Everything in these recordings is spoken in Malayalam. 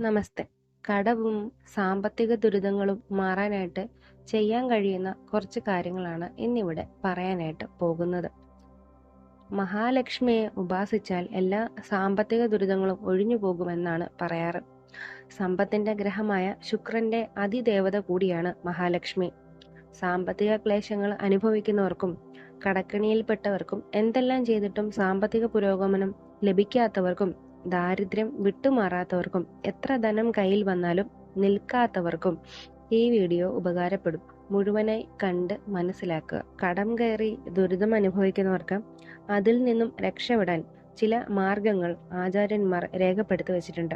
നമസ്തേ. കടവും സാമ്പത്തിക ദുരിതങ്ങളും മാറാനായിട്ട് ചെയ്യാൻ കഴിയുന്ന കുറച്ച് കാര്യങ്ങളാണ് ഇന്നിവിടെ പറയാനായിട്ട് പോകുന്നത്. മഹാലക്ഷ്മിയെ ഉപാസിച്ചാൽ എല്ലാ സാമ്പത്തിക ദുരിതങ്ങളും ഒഴിഞ്ഞു പോകുമെന്നാണ് പറയാറ്. സമ്പത്തിന്റെ ഗ്രഹമായ ശുക്രന്റെ അതിദേവത കൂടിയാണ് മഹാലക്ഷ്മി. സാമ്പത്തിക ക്ലേശങ്ങൾ അനുഭവിക്കുന്നവർക്കും കടക്കണിയിൽപ്പെട്ടവർക്കും എന്തെല്ലാം ചെയ്തിട്ടും സാമ്പത്തിക പുരോഗമനം ലഭിക്കാത്തവർക്കും ദാരിദ്ര്യം വിട്ടുമാറാത്തവർക്കും എത്ര ധനം കയ്യിൽ വന്നാലും നിൽക്കാത്തവർക്കും ഈ വീഡിയോ ഉപകാരപ്പെടും. മുഴുവനായി കണ്ട് മനസ്സിലാക്കുക. കടം കയറി ദുരിതം അനുഭവിക്കുന്നവർക്ക് അതിൽ നിന്നും രക്ഷപ്പെടാൻ ചില മാർഗങ്ങൾ ആചാര്യന്മാർ രേഖപ്പെടുത്തി വച്ചിട്ടുണ്ട്.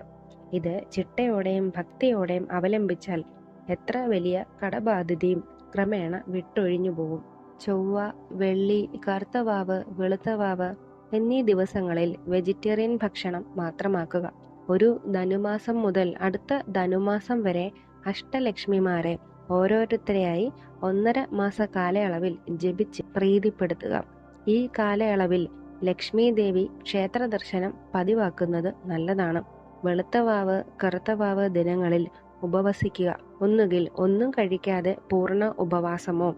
ഇത് ചിട്ടയോടെയും ഭക്തിയോടെയും അവലംബിച്ചാൽ എത്ര വലിയ കടബാധ്യതയും ക്രമേണ വിട്ടൊഴിഞ്ഞു പോകും ചൊവ്വ വെള്ളി കറുത്തവാവ് വെളുത്തവാവ് എന്നീ ദിവസങ്ങളിൽ വെജിറ്റേറിയൻ ഭക്ഷണം മാത്രമാക്കുക. ഒരു ധനുമാസം മുതൽ അടുത്ത ധനുമാസം വരെ അഷ്ടലക്ഷ്മിമാരെ ഓരോരുത്തരെയായി ഒന്നര മാസ കാലയളവിൽ ജപിച്ച് പ്രീതിപ്പെടുത്തുക. ഈ കാലയളവിൽ ലക്ഷ്മി ദേവി ക്ഷേത്ര ദർശനം പതിവാക്കുന്നത് നല്ലതാണ് വെളുത്തവാവ് കറുത്തവാവ് ദിനങ്ങളിൽ ഉപവസിക്കുക. ഒന്നുകിൽ ഒന്നും കഴിക്കാതെ പൂർണ ഉപവാസമോ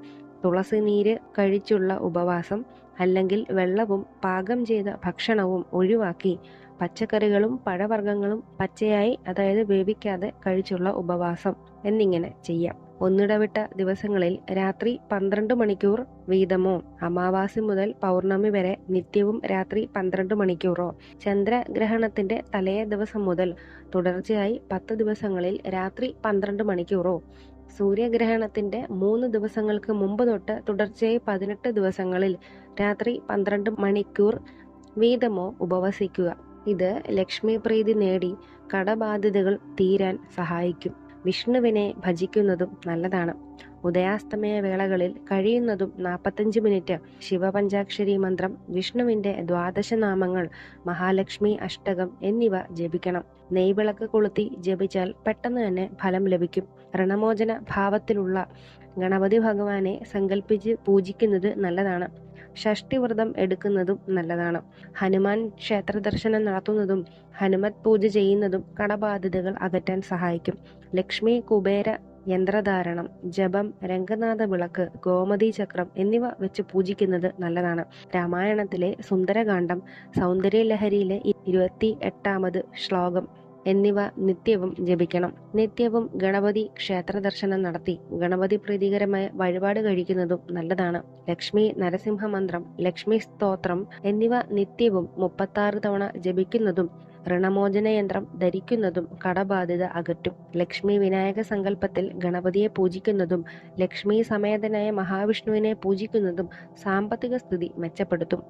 തുളസി നീര് കഴിച്ചുള്ള ഉപവാസം അല്ലെങ്കിൽ വെള്ളവും പാകം ചെയ്ത ഭക്ഷണവും ഒഴിവാക്കി പച്ചക്കറികളും പഴവർഗങ്ങളും പച്ചയായി അതായത് വേവിക്കാതെ കഴിച്ചുള്ള ഉപവാസം എന്നിങ്ങനെ ചെയ്യാം. ഒന്നിടവിട്ട ദിവസങ്ങളിൽ രാത്രി പന്ത്രണ്ട് മണിക്കൂർ വീതമോ അമാവാസി മുതൽ പൗർണമി വരെ നിത്യവും രാത്രി പന്ത്രണ്ട് മണിക്കൂറോ ചന്ദ്രഗ്രഹണത്തിന്റെ തലേ ദിവസം മുതൽ തുടർച്ചയായി പത്ത് ദിവസങ്ങളിൽ രാത്രി പന്ത്രണ്ട് മണിക്കൂറോ സൂര്യഗ്രഹണത്തിന്റെ മൂന്ന് ദിവസങ്ങൾക്ക് മുമ്പ് തൊട്ട് തുടർച്ചയായി പതിനെട്ട് ദിവസങ്ങളിൽ രാത്രി പന്ത്രണ്ട് മണിക്കൂർ വീതമോ ഉപവസിക്കുക. ഇത് ലക്ഷ്മി പ്രീതി നേടി കടബാധ്യതകൾ തീരാൻ സഹായിക്കും. വിഷ്ണുവിനെ ഭജിക്കുന്നതും നല്ലതാണ്. ഉദയാസ്തമയ വേളകളിൽ കഴിയുന്നതും നാൽപ്പത്തഞ്ച് മിനിറ്റ് ശിവപഞ്ചാക്ഷരി മന്ത്രം വിഷ്ണുവിന്റെ ദ്വാദശനാമങ്ങൾ മഹാലക്ഷ്മി അഷ്ടകം എന്നിവ ജപിക്കണം. നെയ്വിളക്ക് കൊളുത്തി ജപിച്ചാൽ പെട്ടെന്ന് തന്നെ ഫലം ലഭിക്കും. ഋണമോചന ഭാവത്തിലുള്ള ഗണപതി ഭഗവാനെ സങ്കല്പിച്ച് പൂജിക്കുന്നത് നല്ലതാണ്. ഷഷ്ടിവ്രതം എടുക്കുന്നതും നല്ലതാണ്. ഹനുമാൻ ക്ഷേത്ര ദർശനം നടത്തുന്നതും ഹനുമത് പൂജ ചെയ്യുന്നതും കടബാധ്യതകൾ അകറ്റാൻ സഹായിക്കും. ലക്ഷ്മി കുബേര യന്ത്രധാരണം ജപം രംഗനാഥ വിളക്ക് ഗോമതി ചക്രം എന്നിവ വെച്ച് പൂജിക്കുന്നത് നല്ലതാണ്. രാമായണത്തിലെ സുന്ദരകാന്ഡം സൗന്ദര്യലഹരിയിലെ ഇരുപത്തി എട്ടാമത് ശ്ലോകം. എന്നിവ നിത്യവും ജപിക്കണം. നിത്യവും ഗണപതി ക്ഷേത്ര ദർശനം നടത്തി ഗണപതി പ്രീതികരമായ വഴിപാട് കഴിക്കുന്നതും നല്ലതാണ്. ലക്ഷ്മി നരസിംഹ മന്ത്രം ലക്ഷ്മി സ്തോത്രം എന്നിവ നിത്യവും മുപ്പത്താറ് തവണ ജപിക്കുന്നതും ഋണമോചന യന്ത്രം ധരിക്കുന്നതും കടബാധ്യത അകറ്റും. ലക്ഷ്മി വിനായക സങ്കല്പത്തിൽ ഗണപതിയെ പൂജിക്കുന്നതും ലക്ഷ്മി സമേതനായ മഹാവിഷ്ണുവിനെ പൂജിക്കുന്നതും സാമ്പത്തിക സ്ഥിതി മെച്ചപ്പെടുത്തും.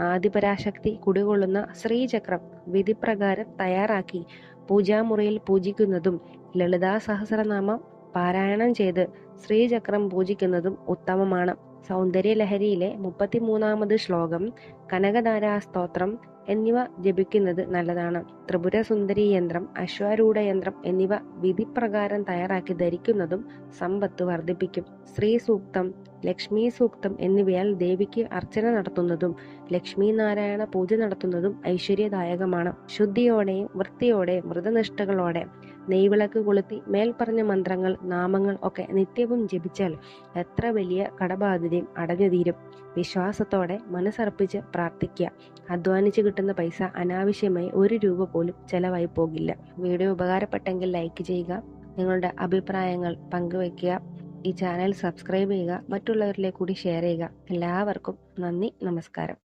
ആദിപരാശക്തി കുടികൊള്ളുന്ന ശ്രീചക്രം വിധിപ്രകാരം തയ്യാറാക്കി പൂജാമുറിയിൽ പൂജിക്കുന്നതും ലളിതാ സഹസ്രനാമം പാരായണം ചെയ്ത് ശ്രീചക്രം പൂജിക്കുന്നതും ഉത്തമമാണ്. സൗന്ദര്യലഹരിയിലെ മുപ്പത്തിമൂന്നാമത് ശ്ലോകം കനകധാരാ സ്തോത്രം എന്നിവ ജപിക്കുന്നത് നല്ലതാണ്. ത്രിപുര സുന്ദരി യന്ത്രം അശ്വാരൂഢ യന്ത്രം എന്നിവ വിധിപ്രകാരം തയ്യാറാക്കി ധരിക്കുന്നതും സമ്പത്ത് വർദ്ധിപ്പിക്കും. ശ്രീ സൂക്തം ലക്ഷ്മി സൂക്തം എന്നിവയാൽ ദേവിക്ക് അർച്ചന നടത്തുന്നതും ലക്ഷ്മി നാരായണ പൂജ നടത്തുന്നതും ഐശ്വര്യദായകമാണ്. ശുദ്ധിയോടെയും വൃത്തിയോടെയും മൃതനിഷ്ഠകളോടെ നെയ്വിളക്ക് കൊളുത്തി മേൽപ്പറഞ്ഞ മന്ത്രങ്ങൾ നാമങ്ങൾ ഒക്കെ നിത്യവും ജപിച്ചാൽ എത്ര വലിയ കടബാധ്യതയും അടഞ്ഞു തീരും. വിശ്വാസത്തോടെ മനസ്സർപ്പിച്ച് പ്രാർത്ഥിക്കുക. അധ്വാനിച്ച് കിട്ടുന്ന പൈസ അനാവശ്യമായി ഒരു രൂപ പോലും ചെലവായി പോകില്ല. വീഡിയോ ഉപകാരപ്പെട്ടെങ്കിൽ ലൈക്ക് ചെയ്യുക. നിങ്ങളുടെ അഭിപ്രായങ്ങൾ പങ്കുവയ്ക്കുക. ഈ ചാനൽ സബ്സ്ക്രൈബ് ചെയ്യുക മറ്റുള്ളവരിലേക്ക് കൂടി ഷെയർ ചെയ്യുക. എല്ലാവർക്കും നന്ദി നമസ്കാരം.